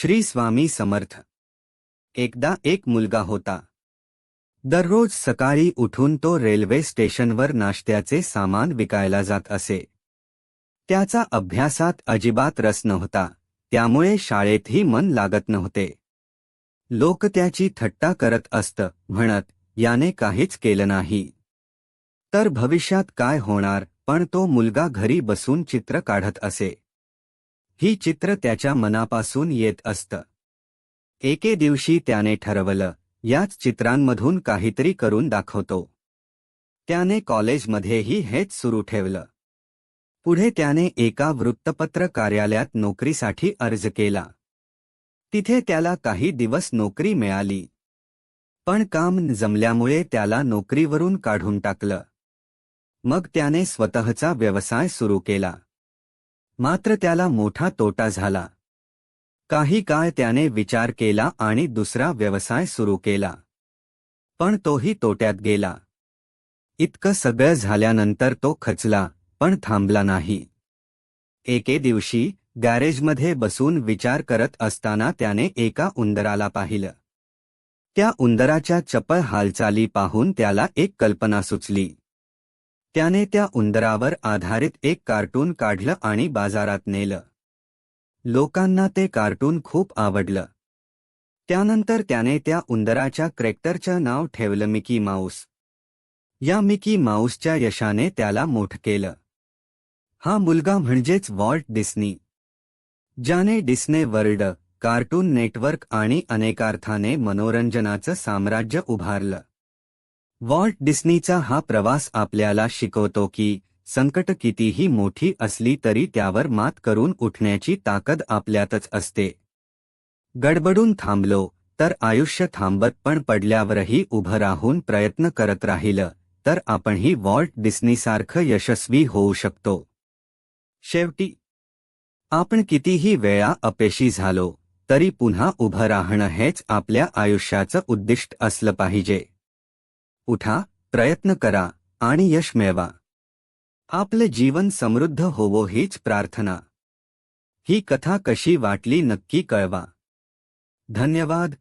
श्री स्वामी समर्थ. एकदा एक मुलगा होता. दररोज सकाळी उठून तो रेल्वे स्टेशनवर नाश्त्याचे सामान विकायला जात असे. त्याचा अभ्यासात अजिबात रस नव्हता त्यामुळे शाळेतही मन लागत नव्हते. लोक त्याची थट्टा करत असत म्हणत याने काहीच केलं नाही. तर भविष्यात काय होणार? पण तो मुलगा घरी बसून चित्र काढत असे. ही चित्र त्याच्या मनापासून येत असतं. एके दिवशी त्याने ठरवलं याच चित्रांमधून काहीतरी करून दाखवतो. त्याने कॉलेजमध्येही हेच सुरू ठेवलं. पुढे त्याने एका वृत्तपत्र कार्यालयात नोकरीसाठी अर्ज केला. तिथे त्याला काही दिवस नोकरी मिळाली. पण काम जमल्यामुळे त्याला नोकरीवरून काढून टाकलं. मग त्याने स्वतःचा व्यवसाय सुरू केला. मात्र त्याला मोठा तोटा झाला. काही काळ त्याने विचार केला आणि दुसरा व्यवसाय सुरू केला. पण तोही तोट्यात गेला. इतकं सगळं झाल्यानंतर तो खचला पण थांबला नाही. एके दिवशी गॅरेजमध्ये बसून विचार करत असताना त्याने एका उंदराला पाहिलं. त्या उंदराच्या चपळ हालचाली पाहून त्याला एक कल्पना सुचली. त्याने त्या उंदरावर आधारित एक कार्टून काढलं आणि बाजारात नेलं. लोकांना ते कार्टून खूप आवडलं. त्यानंतर त्याने त्या उंदराच्या क्रेक्टरचं नाव ठेवलं मिकी माऊस. या मिकी माऊसच्या यशाने त्याला मोठ केलं. हा मुलगा म्हणजेच वॉल्ट डिस्नी. ज्याने डिस्ने वर्ल्ड कार्टून नेटवर्क आणि अनेकार्थाने मनोरंजनाचं साम्राज्य उभारलं. वॉल्ट डिस्नीचा हा प्रवास आपल्याला शिकवतो की संकट कितीही मोठी असली तरी त्यावर मात करून उठण्याची ताकद आपल्यातच असते. गडबडून थांबलो तर आयुष्य थांबत पण पडल्यावरही उभं राहून प्रयत्न करत राहिलं तर आपणही वॉल्ट डिस्नीसारखं यशस्वी होऊ शकतो. शेवटी आपण कितीही वेळा अपेशी झालो तरी पुन्हा उभं राहणं हेच आपल्या आयुष्याचं उद्दिष्ट असलं पाहिजे. उठा प्रयत्न करा आणि यश मिळवा. आपलं जीवन समृद्ध होवो हीच प्रार्थना. ही कथा कशी वाटली नक्की कळवा. धन्यवाद.